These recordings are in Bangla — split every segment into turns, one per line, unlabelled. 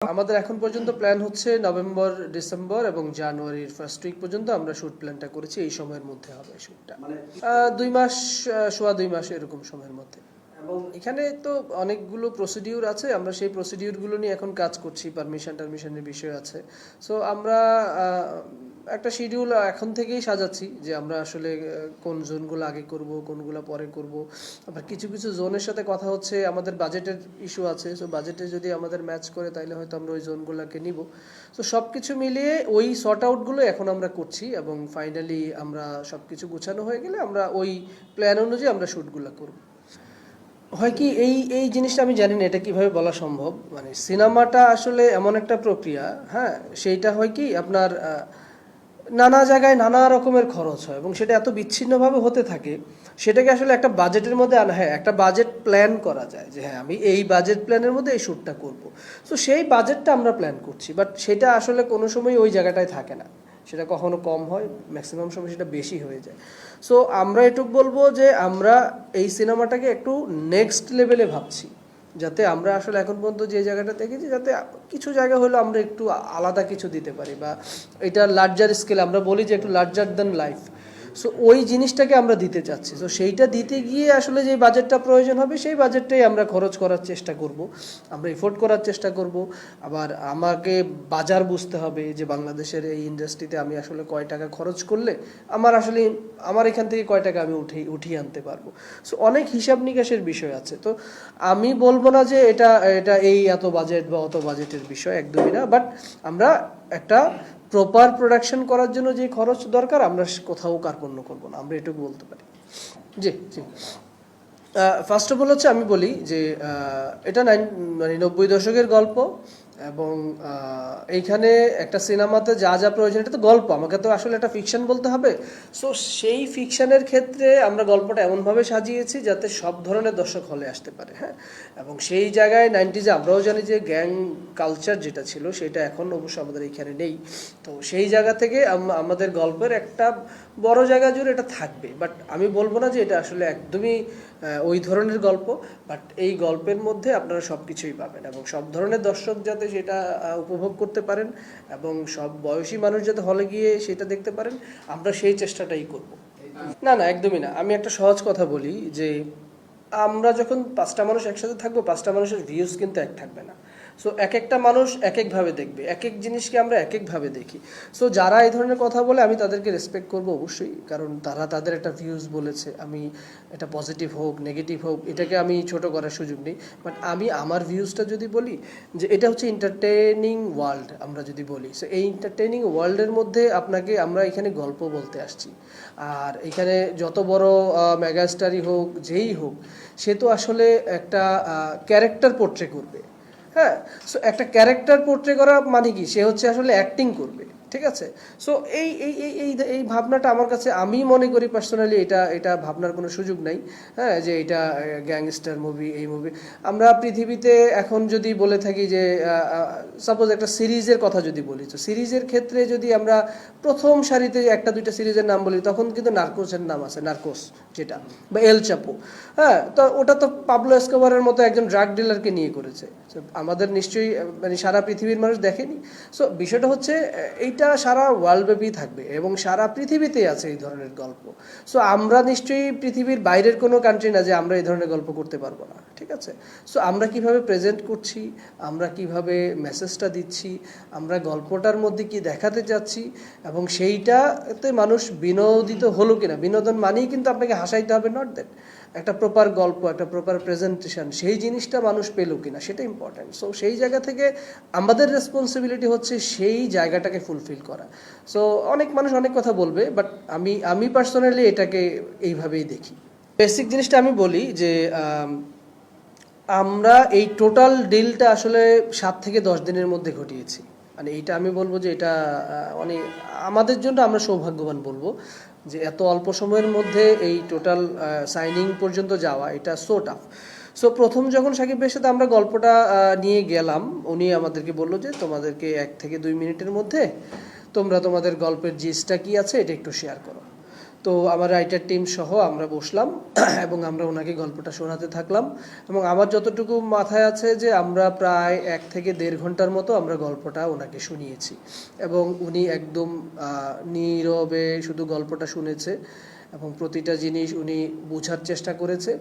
আমাদের এখন পর্যন্ত প্ল্যান হচ্ছে নভেম্বর ডিসেম্বর এবং জানুয়ারির ফার্স্ট উইক পর্যন্ত আমরা শুট প্ল্যানটা করেছি এই সময়ের মধ্যে হবে শুটটা
মানে
দুই মাস সোয়া দুই মাস এরকম সময়ের মধ্যে।
এবং
এখানে তো অনেকগুলো প্রসিডিউর আছে, আমরা সেই প্রসিডিউরগুলো নিয়ে এখন কাজ করছি পারমিশন টারমিশনের বিষয় আছে। সো আমরা একটা শিডিউল এখন থেকেই সাজাচ্ছি যে আমরা আসলে কোন জোনগুলো আগে করব, কোনগুলো পরে করব। আবার কিছু কিছু জোনের সাথে কথা হচ্ছে, আমাদের বাজেটের ইস্যু আছে। সো বাজেটে যদি আমাদের ম্যাচ করে তাহলে হয়তো আমরা ওই জোনগুলোকে নিব। তো সব কিছু মিলিয়ে ওই শর্ট আউটগুলো এখন আমরা করছি এবং ফাইনালি আমরা সব কিছু গুছানো হয়ে গেলে আমরা ওই প্ল্যান অনুযায়ী আমরা শ্যুটগুলো করব। হয় কি, এই এই জিনিসটা আমি জানি না, এটা কীভাবে বলা সম্ভব? মানে সিনেমাটা আসলে এমন একটা প্রক্রিয়া হ্যাঁ? সেইটা হয় কি, আপনার নানা জায়গায় নানা রকমের খরচ হয় এবং সেটা এত বিচ্ছিন্নভাবে হতে থাকে, সেটাকে আসলে একটা বাজেটের মধ্যে আনা হ্যাঁ একটা বাজেট প্ল্যান করা যায় যে হ্যাঁ আমি এই বাজেট প্ল্যানের মধ্যে এই শ্যুটটা করব। তো সেই বাজেটটা আমরা প্ল্যান করছি, বাট সেটা আসলে কোনো সময় ওই জায়গাটায় থাকে না। সেটা কখনো কম হয় ম্যাক্সিমাম সময় সেটা বেশি হয়ে যায়। সো আমরা এটুকু বলব যে আমরা এই সিনেমাটাকে একটু নেক্সট লেভেলে ভাবছি, যাতে আমরা আসলে এখন পর্যন্ত যে জায়গাটা দেখেছি, যাতে কিছু জায়গা হলো আমরা একটু আলাদা কিছু দিতে পারি বা এটা লার্জার স্কেল আমরা বলি যে একটু লার্জার দেন লাইফ সো ওই জিনিসটাকে আমরা দিতে চাচ্ছি। তো সেইটা দিতে গিয়ে আসলে যে বাজেটটা প্রয়োজন হবে, সেই বাজেটটাই আমরা খরচ করার চেষ্টা করব। আমরা এফোর্ড করার চেষ্টা করব। আবার আমাকে বাজার বুঝতে হবে যে বাংলাদেশের এই ইন্ডাস্ট্রিতে আমি আসলে কয় টাকা খরচ করলে আমার আসলে, আমার এখান থেকে কয় টাকা আমি উঠে, উঠিয়ে আনতে পারব। সো অনেক হিসাব নিকাশের বিষয় আছে। তো আমি বলব না যে এটা এটা এই এত বাজেট বা অত বাজেটের বিষয়, একদমই না। বাট আমরা একটা প্রপার প্রোডাকশন করার জন্য যে খরচ দরকার, আমরা কোথাও কার্পণ্য করব না, আমরা এটুকু বলতে পারি। জি জি। ফার্স্ট অফ অল হচ্ছে আমি বলি যে এটা নাইন মানে নব্বই দশকের গল্প। এবং এইখানে একটা সিনেমাতে যা যা প্রয়োজন, এটা তো গল্প। আমাকে তো আসলে একটা ফিকশন বলতে হবে। সো সেই ফিকশনের ক্ষেত্রে আমরা গল্পটা এমনভাবে সাজিয়েছি যাতে সব ধরনের দর্শক হলে আসতে পারে হ্যাঁ? এবং সেই জায়গায় নাইনটিজে আমরাও জানি যে গ্যাং কালচার যেটা ছিল, সেটা এখন অবশ্য আমাদের এইখানে নেই। তো সেই জায়গা থেকে আমাদের গল্পের একটা বড় জায়গা জুড়ে এটা থাকবে। বাট আমি বলব না যে এটা আসলে একদমই ওই ধরনের গল্প বাট এই গল্পের মধ্যে আপনারা সব কিছুই পাবেন এবং সব ধরনের দর্শক যাতে সেটা উপভোগ করতে পারেন এবং সব বয়সী মানুষ যাতে হলে গিয়ে সেটা দেখতে পারেন, আমরা সেই চেষ্টাটাই করব। না না, একদমই না। আমি একটা সহজ কথা বলি যে, আমরা যখন পাঁচটা মানুষ একসাথে থাকব, পাঁচটা মানুষের ভিউজ কিন্তু এক থাকবে না। সো এক একটা মানুষ এক একভাবে দেখবে এক এক জিনিসকে আমরা এক একভাবে দেখি। সো যারা এই ধরনের কথা বলে, আমি তাদেরকে রেসপেক্ট করব অবশ্যই, কারণ তারা তাদের একটা ভিউজ বলেছে, আমি এটা পজিটিভ হোক নেগেটিভ হোক, এটাকে আমি ছোট করার সুযোগ নেই। বাট আমি আমার ভিউজটা যদি বলি, যে এটা হচ্ছে এন্টারটেনিং ওয়ার্ল্ড আমরা যদি বলি। সো এই এন্টারটেনিং ওয়ার্ল্ডের মধ্যে আপনাকে, আমরা এখানে গল্প বলতে আসছি। আর এখানে যত বড় মেগাস্টারই হোক, যেই হোক, সে তো আসলে একটা ক্যারেক্টার পোর্ট্রে করবে। হ্যাঁ সো একটা ক্যারেক্টার পোর্ট্রে করা মানে কি? সে হচ্ছে আসলে অ্যাক্টিং করবে। ঠিক আছে? সো এই এই এই এই এই ভাবনাটা আমার কাছে আমি মনে করি পার্সোনালি এটা এটা ভাবনার কোনো সুযোগ নাই হ্যাঁ? যে এটা গ্যাংস্টার মুভি এই মুভি আমরা পৃথিবীতে এখন যদি বলে থাকি যে সাপোজ একটা সিরিজের কথা যদি বলি তো সিরিজের ক্ষেত্রে যদি আমরা প্রথম সারিতে একটা দুইটা সিরিজের নাম বলি তখন কিন্তু নার্কোসের নাম আছে নার্কোস যেটা বা এল চাপো হ্যাঁ? তো ওটা তো পাবলো এসকোবারের মতো একজন ড্রাগ ডিলারকে নিয়ে করেছে। আমাদের নিশ্চয়ই মানে সারা পৃথিবীর মানুষ দেখেনি। সো বিষয়টা হচ্ছে আহ, এইটা সারা ওয়ার্ল্ড ব্যাপী থাকবে এবং সারা পৃথিবীতেই আছে এই ধরনের গল্প। সো আমরা নিশ্চয়ই পৃথিবীর বাইরের কোনো কান্ট্রি না যে আমরা এই ধরনের গল্প করতে পারব না, ঠিক আছে? সো আমরা কীভাবে প্রেজেন্ট করছি, আমরা কীভাবে মেসেজটা দিচ্ছি, আমরা গল্পটার মধ্যে কি দেখাতে চাচ্ছি, এবং সেইটাতে মানুষ বিনোদিত হলো কিনা? বিনোদন মানেই কিন্তু আপনাকে হাসাইতে হবে নট দ্যাট একটা প্রপার গল্প, একটা প্রপার প্রেজেন্টেশন সেই জিনিসটা মানুষ পেল কিনা, সেটা ইম্পর্ট্যান্ট সো সেই জায়গা থেকে আমাদের রেসপন্সিবিলিটি হচ্ছে সেই জায়গাটাকে ফুলফিল করা। সো অনেক মানুষ অনেক কথা বলবে বাট আমি আমি পার্সোনালি এটাকে এইভাবেই দেখি। বেসিক জিনিসটা আমি বলি যে আমরা এই টোটাল ডিলটা আসলে সাত থেকে দশ দিনের মধ্যে ঘটিয়েছি। মানে এটা আমি বলব যে এটা মানে আমাদের জন্য আমরা সৌভাগ্যবান বলব যে এত অল্প সময়ের মধ্যে এই টোটাল সাইনিং পর্যন্ত যাওয়া, এটা সো টাফ সো প্রথম যখন সাকিবের সাথে আমরা গল্পটা নিয়ে গেলাম, উনি আমাদেরকে বলল যে তোমাদেরকে এক থেকে দুই মিনিটের মধ্যে তোমরা তোমাদের গল্পের জিসটা কি আছে, এটা একটু শেয়ার করো। তো আমার রাইটার টিম সহ আমরা বসলাম, এবং আমরা ওনাকে গল্পটা শোনাতে থাকলাম। এবং আমার যতটুকু মাথায় আছে যে আমরা প্রায় এক থেকে দেড় ঘণ্টার মতো আমরা গল্পটা ওনাকে শুনিয়েছি। এবং উনি একদম নীরবে শুধু গল্পটা শুনেছে, এবং প্রতিটা জিনিস উনি বোঝার চেষ্টা করেছে।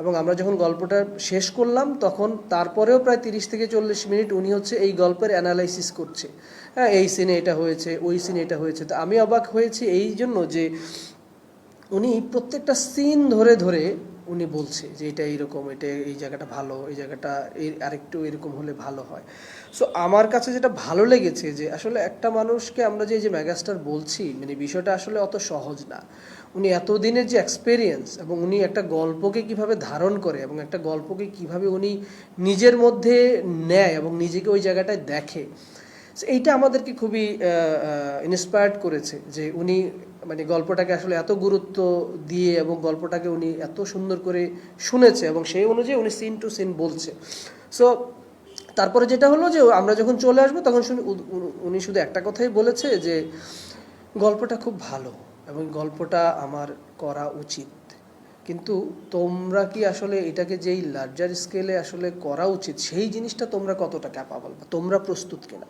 এবং আমরা যখন গল্পটা শেষ করলাম, তখন তারপরেও প্রায় তিরিশ থেকে চল্লিশ মিনিট উনি হচ্ছে এই গল্পের অ্যানালাইসিস করছে। হ্যাঁ এই সিনে এটা হয়েছে, ওই সিনে এটা হয়েছে। তো আমি অবাক হয়েছি এই জন্য যে উনি প্রত্যেকটা সিন ধরে ধরে উনি বলছে যে এটা এইরকম, এটা এই জায়গাটা ভালো, এই জায়গাটা এই আরেকটু এরকম হলে ভালো হয়। সো আমার কাছে যেটা ভালো লেগেছে যে আসলে একটা মানুষকে আমরা যে যে ম্যাগাস্টার বলছি মানে বিষয়টা আসলে অত সহজ না। উনি এতদিনের যে এক্সপেরিয়েন্স এবং উনি একটা গল্পকে কীভাবে ধারণ করে এবং একটা গল্পকে কীভাবে উনি নিজের মধ্যে নেয় এবং নিজেকে ওই জায়গাটায় দেখে এইটা আমাদেরকে খুবই ইন্সপায়ার্ড করেছে যে উনি মানে গল্পটাকে আসলে এত গুরুত্ব দিয়ে এবং গল্পটাকে উনি এত সুন্দর করে শুনেছে এবং সেই অনুযায়ী উনি সিন টু সিন বলছে। সো তারপরে যেটা হলো যে আমরা যখন চলে আসব, তখন শুনি উনি শুধু একটা কথাই বলেছে যে, গল্পটা খুব ভালো এবং গল্পটা আমার করা উচিত। কিন্তু তোমরা কি আসলে এটাকে যেই লার্জার স্কেলে আসলে করা উচিত, সেই জিনিসটা তোমরা কতটা ক্যাপাবল বা তোমরা প্রস্তুত কিনা?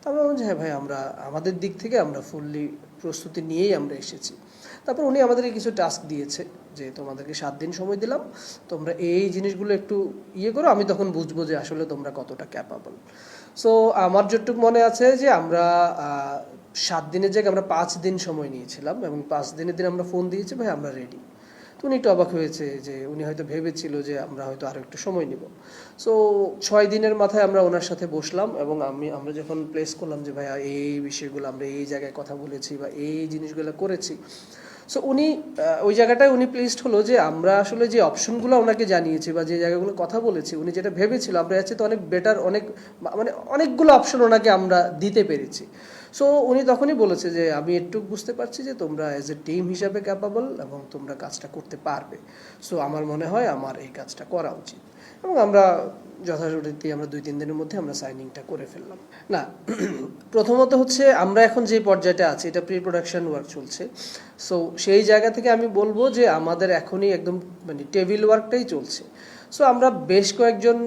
তো আমরা যে হ্যাঁ ভাই, আমরা, আমাদের দিক থেকে আমরা ফুললি প্রস্তুতি নিয়েই আমরা এসেছি। তারপর উনি আমাদেরকে কিছু টাস্ক দিয়েছে, যে, তোমাদেরকে সাত দিন সময় দিলাম, তোমরা এই জিনিসগুলো একটু ইয়ে করো, আমি তখন বুঝব যে আসলে তোমরা কতটা ক্যাপাবল সো আমার যতটুকু মনে আছে যে, আমরা সাত দিনের জায়গায় আমরা পাঁচ দিন সময় নিয়েছিলাম এবং পাঁচ দিনের দিন আমরা ফোন দিয়েছি, ভাই, আমরা রেডি তো উনি একটু অবাক হয়েছে যে উনি হয়তো ভেবেছিল যে আমরা হয়তো আরও একটু সময় নিব। সো ছয় দিনের মাথায় আমরা ওনার সাথে বসলাম এবং আমি, আমরা যখন প্লেস করলাম যে ভাইয়া এই বিষয়গুলো আমরা এই জায়গায় কথা বলেছি বা এই জিনিসগুলো করেছি সো উনি ওই জায়গাটায় উনি প্লেসড হলো যে আমরা আসলে যে অপশনগুলো ওনাকে জানিয়েছি বা যে জায়গাগুলো কথা বলেছি, উনি যেটা ভেবেছিল, আমরা চেয়ে তো অনেক বেটার অনেক মানে অনেকগুলো অপশন ওনাকে আমরা দিতে পেরেছি। সো উনি তখনই বলেছে যে, আমি একটু বুঝতে পারছি যে, তোমরা এজ এ টিম হিসাবে ক্যাপাবল এবং তোমরা কাজটা করতে পারবে। সো আমার মনে হয় আমার এই কাজটা করা উচিত। এবং আমরা যথাযথরীতি আমরা দুই, তিন দিনের মধ্যে আমরা সাইনিংটা করে ফেললাম। না, প্রথমত হচ্ছে আমরা এখন যে পর্যায়টা আছি, এটা প্রি প্রোডাকশন ওয়ার্ক চলছে। সো সেই জায়গা থেকে আমি বলব যে, আমাদের এখনই একদম মানে টেবিল ওয়ার্কটাই চলছে। সো আমরা বেশ কয়েকজন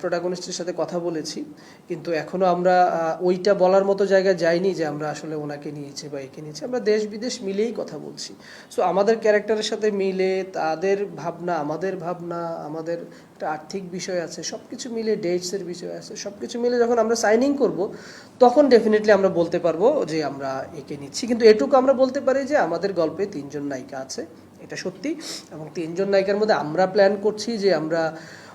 প্রোটাগনিস্টের সাথে কথা বলেছি, কিন্তু এখনও আমরা ওইটা বলার মতো জায়গায় যাইনি যে আমরা আসলে ওনাকে নিয়েছি বা একে নিয়েছি। আমরা দেশ বিদেশ মিলেই কথা বলছি। সো আমাদের ক্যারেক্টারের সাথে মিলে, তাদের ভাবনা, আমাদের ভাবনা, আমাদের একটা আর্থিক বিষয় আছে সব কিছু মিলে ডেটসের বিষয় আছে সব কিছু মিলে যখন আমরা সাইনিং করব, তখন ডেফিনেটলি আমরা বলতে পারব যে আমরা একে নিচ্ছি। কিন্তু এটুকু আমরা বলতে পারি যে আমাদের গল্পে তিনজন নায়িকা আছে। এটা সত্যি। এবং তিনজন নায়িকার মধ্যে আমরা প্ল্যান করছি যে আমরা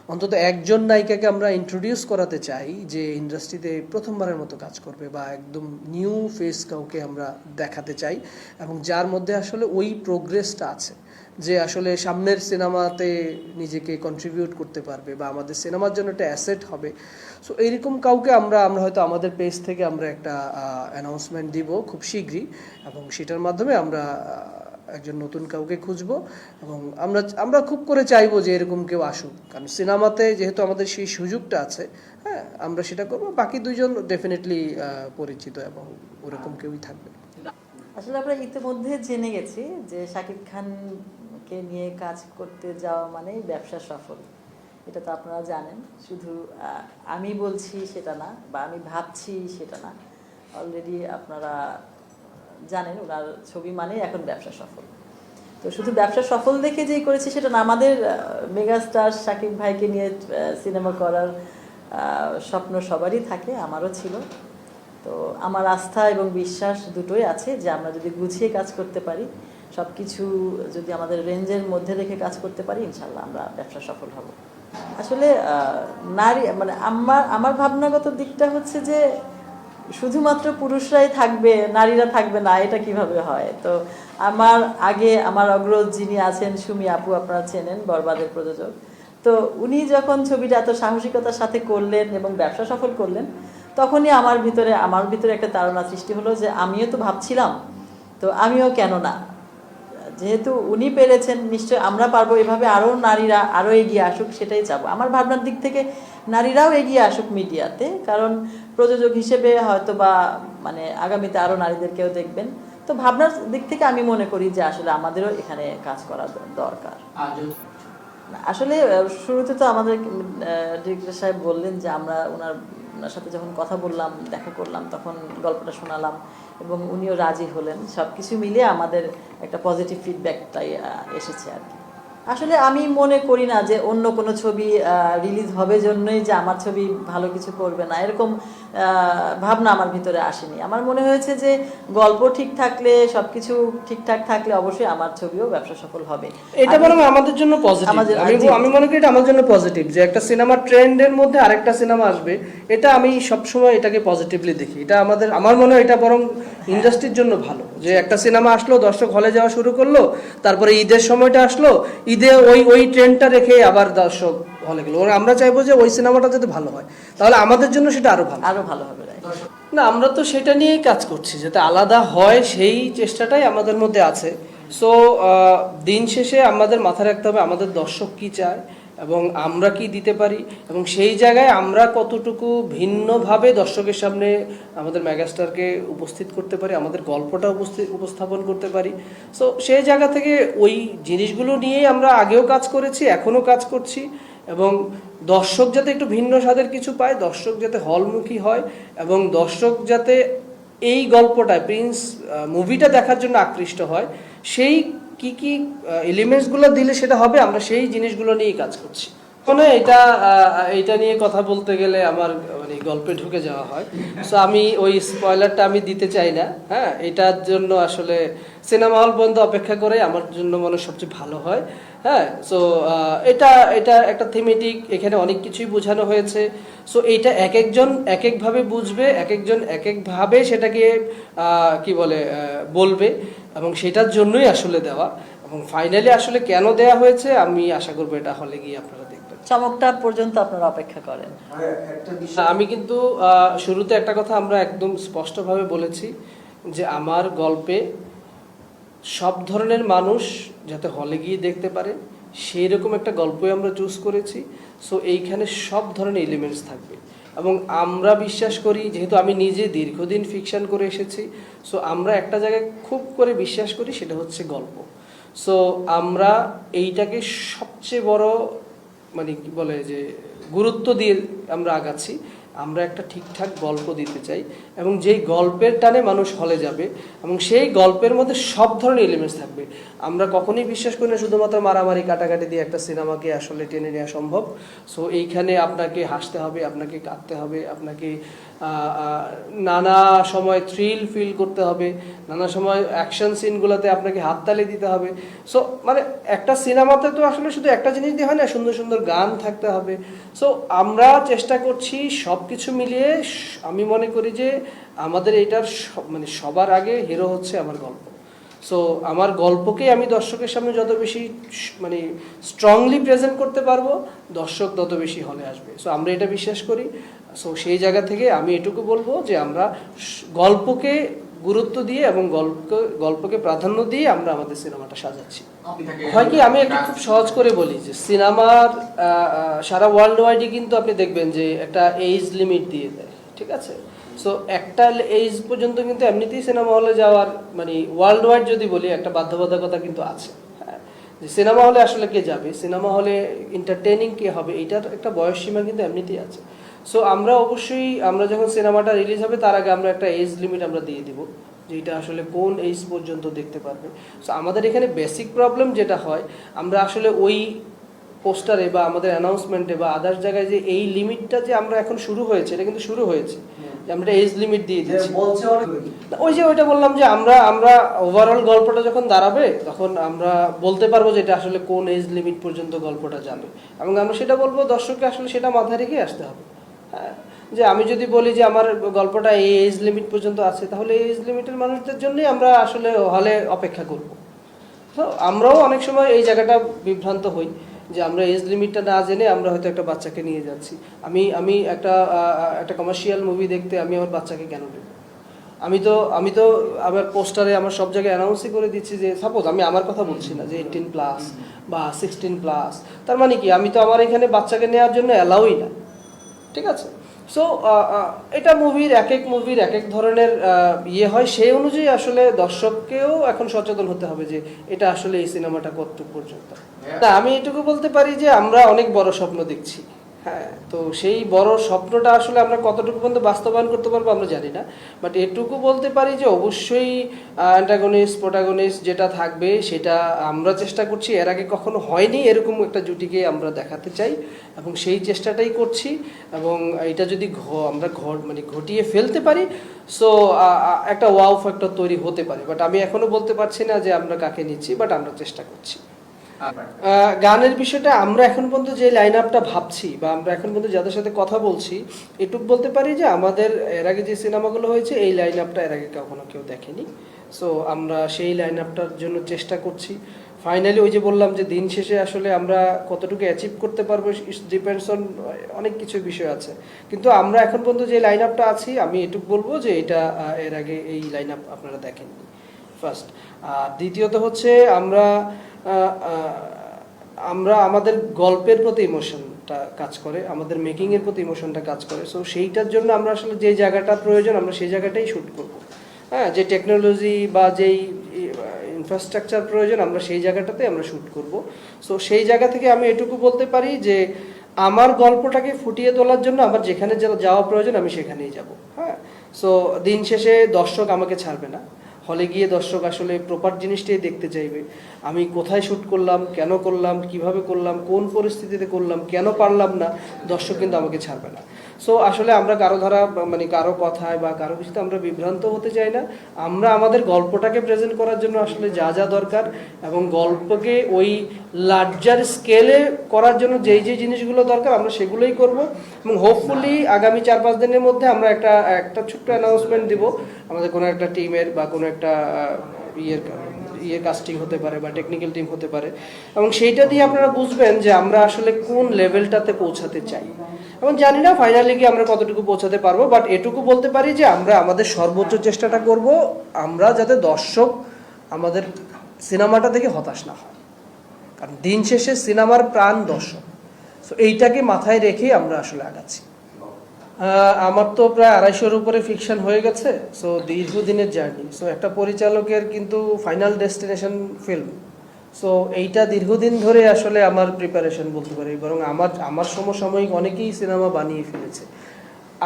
অন্তত একজন নায়িকাকে আমরা ইন্ট্রোডিউস করাতে চাই যে ইন্ডাস্ট্রিতে প্রথমবারের মতো কাজ করবে বা একদম নিউ ফেস কাউকে আমরা দেখাতে চাই। এবং যার মধ্যে আসলে ওই প্রোগ্রেসটা আছে যে আসলে সামনের সিনেমাতে নিজেকে কন্ট্রিবিউট করতে পারবে বা আমাদের সিনেমার জন্য একটা অ্যাসেট হবে। সো এইরকম কাউকে আমরা আমরা হয়তো আমাদের পেজ থেকে আমরা একটা অ্যানাউন্সমেন্ট দিব খুব শীঘ্রই এবং সেটার মাধ্যমে আমরা একজন নতুন কাউকে খুঁজবো এবং আমরা আমরা খুব করে চাইব যে এরকম কেউ আসুক। কারণ সিনেমাতে যেহেতু আমাদের সেই সুযোগটা আছে হ্যাঁ আমরা সেটা করব। বাকি দুজন ডেফিনেটলি পরিচিত এবং ওরকম কেউই থাকবে।
আসলে আমরা ইতিমধ্যে জেনে গেছি যে শাকিব খানকে নিয়ে কাজ করতে যাওয়া মানেই ব্যবসা সফল। এটা তো আপনারা জানেন। শুধু আমি বলছি সেটা না বা আমি ভাবছি সেটা না। অলরেডি আপনারা জানেন, ওনার ছবি মানেই এখন ব্যবসা সফল। তো শুধু ব্যবসা সফল দেখে যেই করেছি সেটা না, আমাদের মেগাস্টার শাকিব ভাইকে নিয়ে সিনেমা করার স্বপ্ন সবারই থাকে, আমারও ছিল। তো আমার আস্থা এবং বিশ্বাস দুটোই আছে যে আমরা যদি গুছিয়ে কাজ করতে পারি সব কিছু যদি আমাদের রেঞ্জের মধ্যে রেখে কাজ করতে পারি, ইনশাল্লাহ আমরা ব্যবসা সফল হব। আসলে নারী মানে আমার আমার ভাবনাগত দিকটা হচ্ছে যে শুধুমাত্র পুরুষরাই থাকবে, নারীরা থাকবে না, এটা কীভাবে হয়? তো আমার আগে আমার অগ্রজ যিনি আছেন, সুমি আপু আপনারা চেনেন, বরবাদের প্রযোজক। তো উনি যখন ছবিটা এত সাহসিকতার সাথে করলেন এবং ব্যবসা সফল করলেন, তখনই আমার ভিতরে আমার ভিতরে একটা তাড়না সৃষ্টি হলো যে আমিও তো ভাবছিলাম, তো আমিও কেন না? যেহেতু উনি পেরেছেন নিশ্চয় আমরা পারব, এভাবে আরও নারীরা আরও এগিয়ে আসুক, সেটাই চাবো। আমার ভাবনার দিক থেকে নারীরাও এগিয়ে আসুক মিডিয়াতে কারণ প্রযোজক হিসেবে হয়তো বা মানে আগামীতে আরও নারীদেরকেও দেখবেন। তো ভাবনার দিক থেকে আমি মনে করি যে আসলে আমাদেরও এখানে কাজ করা দরকার। আসলে শুরুতে তো আমাদের ডিরেক্টর সাহেব বললেন যে আমরা ওনার ওনার সাথে যখন কথা বললাম দেখা করলাম তখন গল্পটা শোনালাম এবং উনিও রাজি হলেন। সব কিছু মিলিয়ে আমাদের একটা পজিটিভ ফিডব্যাকটাই এসেছে আর কি। আসলে আমি মনে করি না যে অন্য কোনো ছবি রিলিজ হবে জন্যই যে আমার ছবি ভালো কিছু করবে না। এরকম ভাবনা আমার ভিতরে আসেনি। আমার মনে হয়েছে যে গল্প ঠিক থাকলে সবকিছু ঠিকঠাক থাকলে অবশ্যই আমার ছবিও ব্যবসা সফল হবে।
এটা
আমি-
বরং আমাদের জন্য পজিটিভ আমি আমি মনে করি এটা আমার জন্য পজিটিভ যে একটা সিনেমা ট্রেন্ডের মধ্যে আরেকটা সিনেমা আসবে এটা আমি সবসময় এটাকে পজিটিভলি দেখি। এটা আমাদের আমার মনে হয় এটা বরং ইন্ডাস্ট্রির জন্য ভালো। যে একটা সিনেমা আসলো দর্শক হলে যাওয়া শুরু করল তারপরে ঈদের সময়টা আসলো ঈদে ওই ওই ট্রেন্ডটা রেখে আবার দর্শক হলে গেলো। ওরা আমরা চাইব যে ওই সিনেমাটা যদি ভালো হয়। তাহলে আমাদের জন্য সেটা আরও ভালো।
আরও ভালো হবে?
না আমরা তো সেটা নিয়েই কাজ করছি যাতে আলাদা হয় সেই চেষ্টাটাই আমাদের মধ্যে আছে। সো দিন শেষে আমাদের মাথায় রাখতে হবে আমাদের দর্শক কি চায় এবং আমরা কি দিতে পারি এবং সেই জায়গায় আমরা কতটুকু ভিন্নভাবে দর্শকের সামনে আমাদের মেগাস্টারকে উপস্থিত করতে পারি আমাদের গল্পটা উপস্থিত উপস্থাপন করতে পারি। সো সেই জায়গা থেকে ওই জিনিসগুলো নিয়েই আমরা আগেও কাজ করেছি এখনও কাজ করছি। এবং দর্শক যাতে একটু ভিন্ন স্বাদের কিছু পায়, দর্শক যাতে হলমুখী হয়, এবং দর্শক যাতে এই গল্পটায় প্রিন্স মুভিটা দেখার জন্য আকৃষ্ট হয়, সেই কি কি এলিমেন্টসগুলো দিলে সেটা হবে, আমরা সেই জিনিসগুলো নিয়েই কাজ করছি। এটা এটা নিয়ে কথা বলতে গেলে আমার মানে গল্পে ঢুকে যাওয়া হয়। সো আমি ওই স্পয়লারটা আমি দিতে চাই না হ্যাঁ? এটার জন্য আসলে সিনেমা হল বন্ধ অপেক্ষা করে আমার জন্য মনে সবচেয়ে ভালো হয় হ্যাঁ? সো এটা এটা একটা থিমেটিক এখানে অনেক কিছুই বোঝানো হয়েছে। সো এইটা এক একজন এক একভাবে বুঝবে এক একজন এক একভাবে সেটাকে কি বলে বলবে এবং সেটার জন্যই আসলে দেওয়া এবং ফাইনালি আসলে কেন দেয়া হয়েছে আমি আশা করব এটা হলে গিয়ে আপনারা
চমকটা পর্যন্ত আপনারা অপেক্ষা করেন।
আমি কিন্তু শুরুতে একটা কথা আমরা একদম স্পষ্টভাবে বলেছি যে আমার গল্পে সব ধরনের মানুষ যাতে হলে গিয়ে দেখতে পারে সেই রকম একটা গল্পই আমরা চুজ করেছি। সো এইখানে সব ধরনের এলিমেন্টস থাকবে। এবং আমরা বিশ্বাস করি যেহেতু আমি নিজে দীর্ঘদিন ফিকশন করে এসেছি সো আমরা একটা জায়গায় খুব করে বিশ্বাস করি সেটা হচ্ছে গল্প। সো আমরা এইটাকে সবচেয়ে বড় মানে কি বলে যে গুরুত্ব দিয়ে আমরা আগাচ্ছি। আমরা একটা ঠিকঠাক গল্প দিতে চাই এবং যেই গল্পের টানে মানুষ হলে যাবে এবং সেই গল্পের মধ্যে সব ধরনের এলিমেন্টস থাকবে। আমরা কখনোই বিশ্বাস করি না শুধুমাত্র মারামারি, কাটাকাটি দিয়ে একটা সিনেমাকে আসলে টেনে নেওয়া সম্ভব। সো এইখানে আপনাকে হাসতে হবে, আপনাকে কাঁদতে হবে, আপনাকে নানা সময় থ্রিল ফিল করতে হবে, নানা সময় অ্যাকশন সিনগুলোতে আপনাকে হাততালি দিতে হবে। সো মানে একটা সিনেমাতে তো আসলে শুধু একটা জিনিস দিয়ে হয় না, সুন্দর সুন্দর গান থাকতে হবে। সো আমরা চেষ্টা করছি সব কিছু মিলিয়ে আমি মনে করি যে আমাদের এটার মানে সবার আগে হিরো হচ্ছে আমার গল্প। সো আমার গল্পকে আমি দর্শকের সামনে যত বেশি মানে স্ট্রংলি প্রেজেন্ট করতে পারব, দর্শক তত বেশি হলে আসবে। সো আমরা এটা বিশ্বাস করি। সো সেই জায়গা থেকে আমি এটুকু বলব যে আমরা গল্পকে গুরুত্ব দিয়ে এবং গল্প গল্পকে প্রাধান্য দিয়ে আমরা আমাদের সিনেমাটা সাজাচ্ছি। হয় কি আমি একটু খুব সহজ করে বলি যে সিনেমার সারা ওয়ার্ল্ড ওয়াইডে কিন্তু আপনি দেখবেন যে একটা এজ লিমিট দিয়ে দেয় ঠিক আছে? সো একটা এজ পর্যন্ত কিন্তু এমনিতেই সিনেমা হলে যাওয়ার মানে ওয়ার্ল্ড ওয়াইড যদি বলি একটা বাধ্যবাধকতা কিন্তু আছে হ্যাঁ? যে সিনেমা হলে আসলে কে যাবে? সিনেমা হলে এন্টারটেনিং কে হবে? এটার একটা বয়স সীমা কিন্তু এমনিতেই আছে। সো আমরা অবশ্যই আমরা যখন সিনেমাটা রিলিজ হবে তার আগে আমরা একটা এজ লিমিট আমরা দিয়ে দিব যে এটা আসলে কোন এজ পর্যন্ত দেখতে পারবে। সো আমাদের এখানে বেসিক প্রবলেম যেটা হয় আমরা আসলে ওই পোস্টারে বা আমাদের অ্যানাউন্সমেন্টে বা আদার্স জায়গায় যে এই লিমিটটা যে আমরা এখন শুরু হয়েছে এটা কিন্তু শুরু হয়েছে। যে আমরা এজ লিমিট দিয়ে দিচ্ছি ওই যে ওইটা বললাম যে আমরা আমরা ওভারঅল গল্পটা যখন দাঁড়াবে তখন আমরা বলতে পারব যে এটা আসলে কোন এজ লিমিট পর্যন্ত গল্পটা যাবে। এবং আমরা সেটা বলব দর্শককে আসলে সেটা মাথায় রেখে আসতে হবে। যে আমি যদি বলি যে আমার গল্পটা এই এজ লিমিট পর্যন্ত আছে, তাহলে এই এজ লিমিটের মানুষদের জন্যই আমরা আসলে হলে অপেক্ষা করব। তো আমরাও অনেক সময় এই জায়গাটা বিভ্রান্ত হই, যে আমরা এজ লিমিটটা না জেনে আমরা হয়তো একটা বাচ্চাকে নিয়ে যাচ্ছি। আমি আমি একটা একটা কমার্শিয়াল মুভি দেখতে আমি আমার বাচ্চাকে কেন দেবো আমি তো আমি তো আমার পোস্টারে আমার সব জায়গায় অ্যানাউন্সই করে দিচ্ছি যে সাপোজ আমি আমার কথা বলছি না, যে এইটিন প্লাস বা সিক্সটিন প্লাস তার মানে কি? আমি তো আমার এখানে বাচ্চাকে নেওয়ার জন্য অ্যালাউই না। ঠিক আছে? সো এটা মুভির এক এক মুভির এক এক ধরনের আহ, ইয়ে হয়। সেই অনুযায়ী আসলে দর্শককেও এখন সচেতন হতে হবে যে এটা আসলে এই সিনেমাটা কতটুকু পর্যন্ত। না আমি এটুকু বলতে পারি যে আমরা অনেক বড় স্বপ্ন দেখছি। হ্যাঁ তো সেই বড় স্বপ্নটা আসলে আমরা কতটুকু পর্যন্ত বাস্তবায়ন করতে পারব আমরা জানি না বাট এটুকু বলতে পারি যে অবশ্যই অ্যান্টাগনিস্ট প্রোটাগনিস্ট যেটা থাকবে সেটা আমরা চেষ্টা করছি, এর আগে কখনো হয়নি এরকম একটা জুটিকে আমরা দেখাতে চাই, এবং সেই চেষ্টাটাই করছি, এবং এটা যদি আমরা ঘর মানে ঘটিয়ে ফেলতে পারি সো একটা ওয়াও ফ্যাক্টর তৈরি হতে পারে বাট আমি এখনও বলতে পারছি না যে আমরা কাকে নিচ্ছি বাট আমরা চেষ্টা করছি। গানের বিষয়টা আমরা এখন পর্যন্ত যে লাইন আপটা ভাবছি বা আমরা এখন পর্যন্ত যাদের সাথে কথা বলছি, এটুক বলতে পারি যে আমাদের এর আগে যে সিনেমাগুলো হয়েছে, এই লাইন আপটা এর আগে কখনো কেউ দেখেনি। সো আমরা সেই লাইন আপটার জন্য চেষ্টা করছি। ফাইনালি ওই যে বললাম যে দিন শেষে আসলে আমরা কতটুকু অ্যাচিভ করতে পারব ডিপেন্ডস অন অনেক কিছু বিষয় আছে। কিন্তু আমরা এখন পর্যন্ত যে লাইন আপটা আছি, আমি এটুক বলব যে এটা এর আগে এই লাইন আপ আপনারা দেখেননি। ফার্স্ট আর দ্বিতীয়ত হচ্ছে আমরা আমরা আমাদের গল্পের প্রতি ইমোশনটা কাজ করে, আমাদের মেকিং এর প্রতি ইমোশনটা কাজ করে। সো সেইটার জন্য আমরা আসলে যে জায়গাটা প্রয়োজন, আমরা সেই জায়গাটাই শুট করব। হ্যাঁ যে টেকনোলজি বা যেই ইনফ্রাস্ট্রাকচার প্রয়োজন, আমরা সেই জায়গাটাতে আমরা শুট করব। সো সেই জায়গা থেকে আমি এটুকু বলতে পারি যে, আমার গল্পটাকে ফুটিয়ে তোলার জন্য আমার যেখানে যাওয়া প্রয়োজন, আমি সেখানেই যাব। হ্যাঁ সো দিন শেষে দর্শক আমাকে ছাড়বে না। হলে গিয়ে দর্শক আসলে প্রপার জিনিসটাই দেখতে চাইবে। আমি কোথায় শ্যুট করলাম, কেন করলাম, কীভাবে করলাম, কোন পরিস্থিতিতে করলাম, কেন পারলাম না, দর্শক কিন্তু আমাকে ছাড়বে না। সো আসলে আমরা কারও ধারা মানে কারও কথায় বা কারও কিছুতে আমরা বিভ্রান্ত হতে চাই না। আমরা আমাদের গল্পটাকে প্রেজেন্ট করার জন্য আসলে যা যা দরকার এবং গল্পকে ওই লার্জার স্কেলে করার জন্য যেই যেই জিনিসগুলো দরকার আমরা সেগুলোই করব এবং হোপফুলি আগামী চার পাঁচ দিনের মধ্যে আমরা একটা একটা ছোট্ট অ্যানাউন্সমেন্ট দিব আমাদের কোনো একটা টিমের বা কোনো একটা ইয়ের ইয়ের ইয়ে কাস্টিং হতে পারে বা টেকনিক্যাল টিম হতে পারে। এবং সেইটা দিয়ে আপনারা বুঝবেন যে আমরা আসলে কোন লেভেলটাতে পৌঁছাতে চাই। এবং জানি না ফাইনালি গিয়ে আমরা কতটুকু পৌঁছাতে পারব বাট এটুকু বলতে পারি যে আমরা আমাদের সর্বোচ্চ চেষ্টাটা করব আমরা যাতে দর্শক আমাদের সিনেমাটা দেখে হতাশ না হয়। কারণ দিন শেষে সিনেমার প্রাণ দর্শক। সো এইটাকে মাথায় রেখেই আমরা আসলে আগাচ্ছি। আমার তো প্রায় আড়াইশোর উপরে ফিকশন হয়ে গেছে সো দীর্ঘদিনের জার্নি সো একটা পরিচালকের কিন্তু ফাইনাল ডেস্টিনেশন ফিল্ম সো এইটা দীর্ঘদিন ধরে আসলে আমার প্রিপারেশন বলতে পারি, বরং আমার আমার সমসাময়িক অনেকেই সিনেমা বানিয়ে ফেলেছে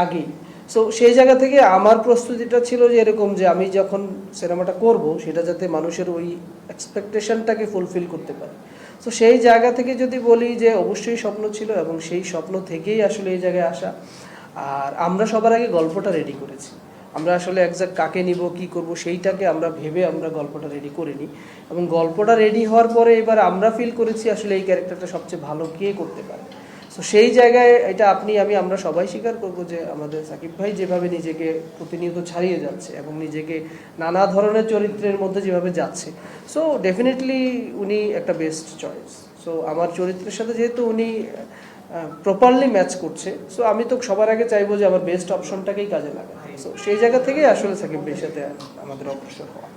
আগেই। সো সেই জায়গা থেকে আমার প্রস্তুতিটা ছিল যে এরকম যে আমি যখন সিনেমাটা করব, সেটা যাতে মানুষের ওই এক্সপেকটেশনটাকে ফুলফিল করতে পারে। সো সেই জায়গা থেকে যদি বলি যে অবশ্যই স্বপ্ন ছিল এবং সেই স্বপ্ন থেকেই আসলে এই জায়গায় আসা। আর আমরা সবার আগে গল্পটা রেডি করেছি। আমরা আসলে একজাক্ট কাকে নিব, কি করব, সেইটাকে আমরা ভেবে আমরা গল্পটা রেডি করে নিই। এবং গল্পটা রেডি হওয়ার পরে এবার আমরা ফিল করেছি আসলে এই ক্যারেক্টারটা সবচেয়ে ভালো কে করতে পারে। তো সেই জায়গায় এটা আপনি, আমি, আমরা সবাই স্বীকার করব যে আমাদের সাকিব ভাই যেভাবে নিজেকে প্রতিনিয়ত ছাড়িয়ে যাচ্ছে এবং নিজেকে নানা ধরনের চরিত্রের মধ্যে যেভাবে যাচ্ছে। সো ডেফিনেটলি উনি একটা বেস্ট চয়েস সো আমার চরিত্রের সাথে যেহেতু উনি প্রপারলি ম্যাচ করছে। সো আমি তো সবার আগে চাইব যে আমার বেস্ট অপশনটাকেই কাজে লাগাতে। সো সেই জায়গা থেকেই আসলে সাকিব ভাইয়ের সাথে আমাদের অগ্রসর হওয়া।